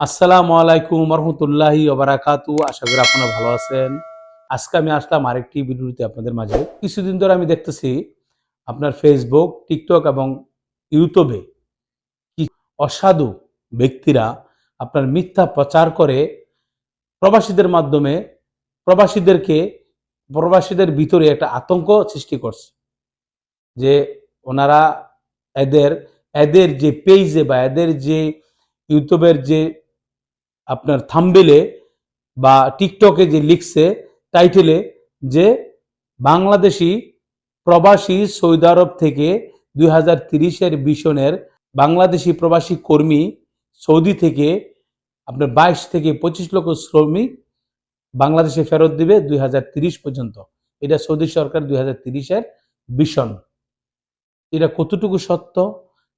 আসসালামু আলাইকুম রহমতুল্লাহি ওবারাকাতু। আশা করি আপনারা ভালো আছেন। আজকে আমি আসলাম আরেকটি ভিডিওতে আপনাদের মাঝে। কিছুদিন ধরে আমি দেখতেছি আপনার ফেসবুক টিকটক এবং ইউটিউবে কি অসাধু ব্যক্তিরা আপনার মিথ্যা প্রচার করে প্রবাসীদের মাধ্যমে প্রবাসীদেরকে, প্রবাসীদের ভিতরে একটা আতঙ্ক সৃষ্টি করছে। যে ওনারা এদের এদের যে পেজে বা এদের যে ইউটিউবের যে আপনার থাম্বেলে বা টিকটকে যে লিখছে টাইটেলে যে বাংলাদেশি প্রবাসী সৌদি আরব থেকে দুই হাজার তিরিশের বিশনের বাংলাদেশি প্রবাসী কর্মী সৌদি থেকে আপনার বাইশ থেকে পঁচিশ লক্ষ শ্রমিক বাংলাদেশে ফেরত দিবে দুই পর্যন্ত। এটা সৌদি সরকার দুই হাজার তিরিশের ভিশন এটা কতটুকু সত্য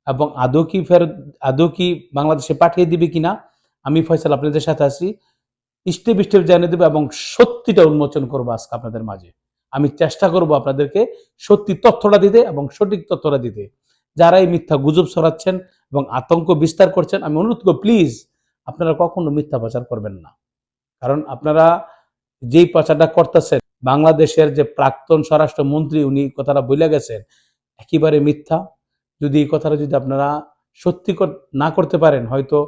এবং আদৌ কি ফেরত, আদৌ কি বাংলাদেশে পাঠিয়ে দিবে কিনা আমি ফয়সাল, আপনাদের সাথে আছি। স্টেপ স্টেপ জানিয়ে দেবো এবং সত্যিটা উন্মোচন করব আজকে আপনাদের মাঝে। আমি চেষ্টা করব আপনাদেরকে সত্যি তথ্যটা দিতে এবং সঠিক তথ্যটা দিতে। যারা এই মিথ্যা গুজব ছড়াচ্ছেন এবং আতঙ্ক বিস্তার করছেন, আমি অনুরোধ করব, প্লিজ আপনারা কখনো মিথ্যা প্রচার করবেন না। কারণ আপনারা যেই প্রচারটা করতেছেন, বাংলাদেশের যে প্রাক্তন স্বরাষ্ট্রমন্ত্রী উনি কথাটা বলে গেছেন, একেবারে মিথ্যা। যদি এই কথাটা যদি আপনারা সত্যি না করতে পারেন, হয়তো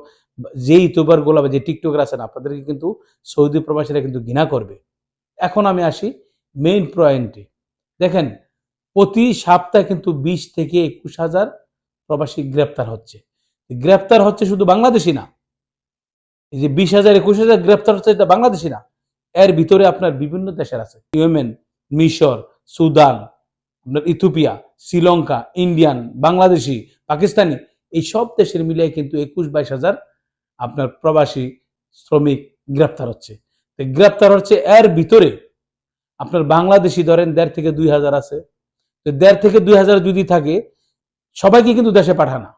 যে ইউটিউবারগুলো বা যে টিকটকার আছেন, আপনাদেরকে কিন্তু সৌদি প্রবাসীরা কিন্তু ঘৃণা করবে। এখন আমি আসি মেইন পয়েন্টে দেখেন, প্রতি সপ্তাহে কিন্তু বিশ থেকে একুশ হাজার প্রবাসী গ্রেপ্তার হচ্ছে। গ্রেপ্তার হচ্ছে শুধু বাংলাদেশি না। এই যে বিশ হাজার, একুশ হাজার গ্রেপ্তার হচ্ছে এটা বাংলাদেশি না। এর ভিতরে আপনার বিভিন্ন দেশের আছে। ইয়েমেন, মিশর, সুদান, আপনার ইথিওপিয়া, শ্রীলঙ্কা, ইন্ডিয়ান, বাংলাদেশি, পাকিস্তানি, এই সব দেশের মিলিয়ে কিন্তু একুশ বাইশ হাজার আপনার প্রবাসী শ্রমিক গ্রেপ্তার হচ্ছে। তো গ্রেপ্তার হচ্ছে এর ভিতরে আপনার বাংলাদেশি ধরেন দেড় থেকে দুই হাজার আছে। তো দেড় থেকে দুই হাজার যদি থাকে, সবাইকে কিন্তু দেশে পাঠানা।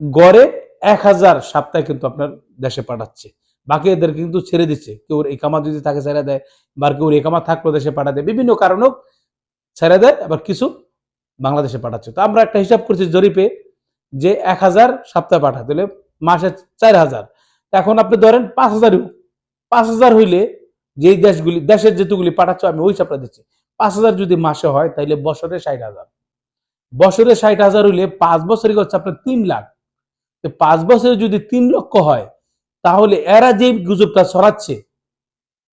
গড়ে এক হাজার সপ্তাহে কিন্তু আপনার দেশে পাঠাচ্ছে। বাকি এদের কিন্তু ছেড়ে দিচ্ছে। কেউ একামা যদি থাকে, ছেড়ে দেয়। বা কেউ একামা থাকলেও দেশে পাঠা দেয়। বিভিন্ন কারণেও ছেড়ে দেয়, আবার কিছু বাংলাদেশে পাঠাচ্ছে। তো আমরা একটা হিসাব করছি জরিপে যে এক হাজার সপ্তাহে পাঠাতে মাসে চার হাজার। এখন আপনি ধরেন পাঁচ হাজার পাঁচ হাজার হইলে যেই দেশগুলি, দেশের যেতুগুলি পাঠাচ্ছ, আমি ওই হিসাবটা দিচ্ছি। পাঁচ হাজার যদি মাসে হয় তাহলে বছরে ষাট হাজার। বছরে ষাট হাজার হইলে পাঁচ বছরে হচ্ছে আপনার তিন লাখ। তো পাঁচ বছরে যদি তিন লক্ষ হয়, তাহলে এরা যে গুজবটা ছড়াচ্ছে,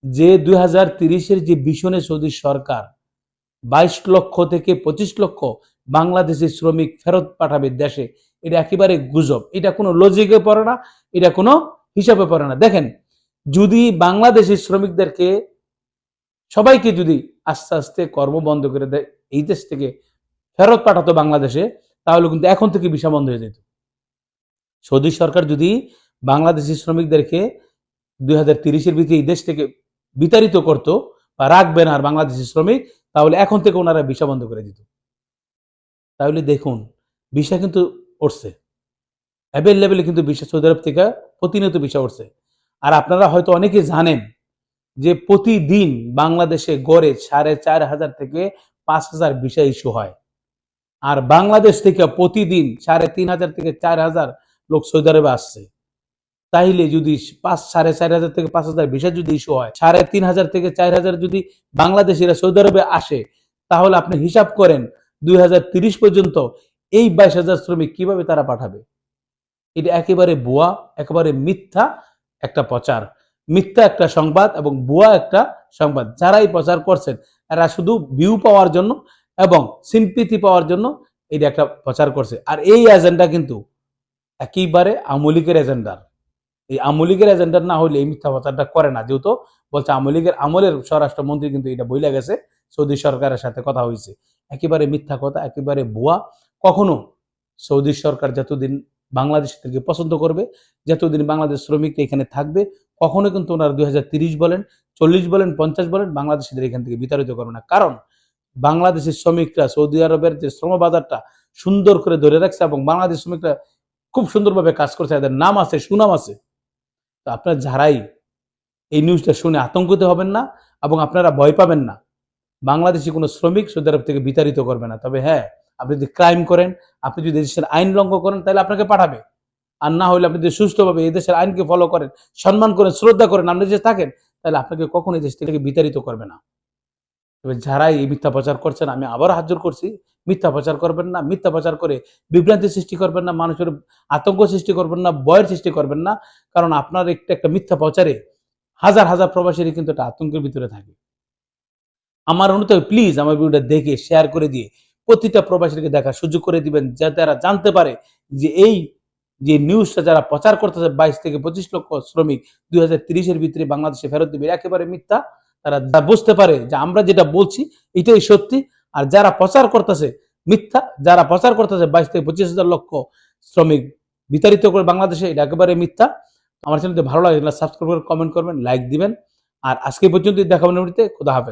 যে দুই হাজার তিরিশের যে ভীষণে সৌদি সরকার বাইশ লক্ষ থেকে পঁচিশ লক্ষ বাংলাদেশি শ্রমিক ফেরত পাঠাবে দেশে এটা একেবারে গুজব। এটা কোনো লজিকে পড়ে না, এটা কোনো হিসাবে পড়ে না। দেখেন, যদি বাংলাদেশি শ্রমিকদেরকে সবাইকে যদি আস্তে আস্তে কর্ম বন্ধ করে দেয়, এই দেশ থেকে ফেরত পাঠাতো বাংলাদেশে, তাহলে কিন্তু এখন থেকে ভিসা বন্ধ হয়ে যেত। সৌদি সরকার যদি বাংলাদেশি শ্রমিকদেরকে দুই হাজার তিরিশের ভিতরে এই দেশ থেকে বিতাড়িত করতো বা রাখবেন আর বাংলাদেশি শ্রমিক, তাহলে এখন থেকে ওনারা ভিসা বন্ধ করে দিত। তাহলে দেখুন, ভিসা কিন্তু উঠছে অ্যাভেলেবেল কিন্তু ভিসা সৌদি আরব থেকে প্রতিনিয়ত ভিসা উঠছে আর আপনারা হয়তো অনেকে জানেন যে প্রতিদিন বাংলাদেশে গড়ে সাড়ে চার হাজার থেকে পাঁচ হাজার ভিসা ইস্যু হয়। আর বাংলাদেশ থেকে প্রতিদিন সাড়ে তিন হাজার থেকে চার হাজার লোক সৌদি আরবে আসছে। তাইলে যদি পাঁচ, সাড়ে চার হাজার থেকে পাঁচ হাজার ভিসা যদি ইস্যু হয়, সাড়ে তিন হাজার থেকে চার হাজার যদি বাংলাদেশিরা সৌদি আরবে আসে, তাহলে আপনি হিসাব করেন দুই পর্যন্ত এই বাইশ হাজার শ্রমিক কীভাবে তারা পাঠাবে? এটা একেবারে ভুয়া, একেবারে মিথ্যা একটা প্রচার। মিথ্যা একটা সংবাদ এবং ভুয়া একটা সংবাদ। যারাই প্রচার করছেন, এরা শুধু ভিউ পাওয়ার জন্য এবং সিম্পিতি পাওয়ার জন্য এটা একটা প্রচার করছে। আর এই এজেন্ডা কিন্তু একেবারে আমলিকের এজেন্ডার এই আমলিকের এজেন্ডার না হলে এই মিথ্যা প্রচারটা করে না। যেহেতু বলছে আমলিকের আমলের স্বরাষ্ট্রমন্ত্রী কিন্তু এটা বইলা গেছে। সৌদি সরকারের সাথে কথা হয়েছে। একেবারে মিথ্যা কথা, একেবারে ভুয়া। কখনো সৌদি সরকার যতদিন বাংলাদেশিদেরকে পছন্দ করবে, যতদিন বাংলাদেশ শ্রমিকরা এখানে থাকবে, কখনো কিন্তু ওনারা দুই বলেন, চল্লিশ বলেন, পঞ্চাশ বলেন বাংলাদেশিদের এখান থেকে বিতাড়িত করবে না। কারণ বাংলাদেশের শ্রমিকরা সৌদি আরবের যে শ্রম বাজারটা সুন্দর করে ধরে রাখছে এবং বাংলাদেশ শ্রমিকরা খুব সুন্দরভাবে কাজ করছে, এদের নাম আছে, সুনাম আছে। তো আপনারা যারাই এই নিউজটা শুনে আতঙ্কিত হবেন না এবং আপনারা ভয় পাবেন না। বাংলাদেশি কোনো শ্রমিক সৌদি আরব থেকে বিতাড়িত করবে না। তবে হ্যাঁ আপনি যদি ক্রাইম করেন, আপনি যদি দেশের আইন লঙ্ঘন করেন, তাহলে আপনাকে পাঠাবে। আর না হলে আপনি যদি সুস্থভাবে এই দেশের আইনকে ফলো করেন, সম্মান করেন, শ্রদ্ধা করেন, আপনি যে থাকেন, তাহলে আপনাকে কখনো এই দেশ থেকে বিতাড়িত করবে না। তবে যারা এই মিথ্যা প্রচার করছেন, আমি আবার হাজির করছি, মিথ্যা প্রচার করবেন না, মিথ্যা প্রচার করে বিভ্রান্তি সৃষ্টি করবেন না, মানুষের আতঙ্ক সৃষ্টি করবেন না, ভয়ের সৃষ্টি করবেন না, কারণ আপনার একটা একটা মিথ্যা প্রচারে হাজার হাজার প্রবাসীরা কিন্তু একটা আতঙ্কের ভিতরে থাকে। আমার অনুরোধ প্লিজ আমার ভিডিওটা দেখে শেয়ার করে দিয়ে প্রতিটা প্রবাসীকে দেখার সুযোগ করে দিবেন যাতে তারা জানতে পারে যে এই যে নিউজটা যারা প্রচার করতেছে, বাইশ থেকে পঁচিশ লক্ষ শ্রমিক, দুই হাজার তিরিশের ভিতরে বাংলাদেশে ফেরত দিবে, একেবারে মিথ্যা। তারা বুঝতে পারে যে আমরা যেটা বলছি, এটাই সত্যি। আর যারা প্রচার করতেছে, মিথ্যা। যারা প্রচার করতেছে, বাইশ থেকে পঁচিশ হাজার লক্ষ শ্রমিক বিতাড়িত করে বাংলাদেশে, এটা একেবারে মিথ্যা। আমার চ্যানেলটি ভালো লাগে সাবস্ক্রাইব করে কমেন্ট করবেন লাইক দিবেন। আর আজকে পর্যন্ত দেখাবেন খোদা হাফেজ।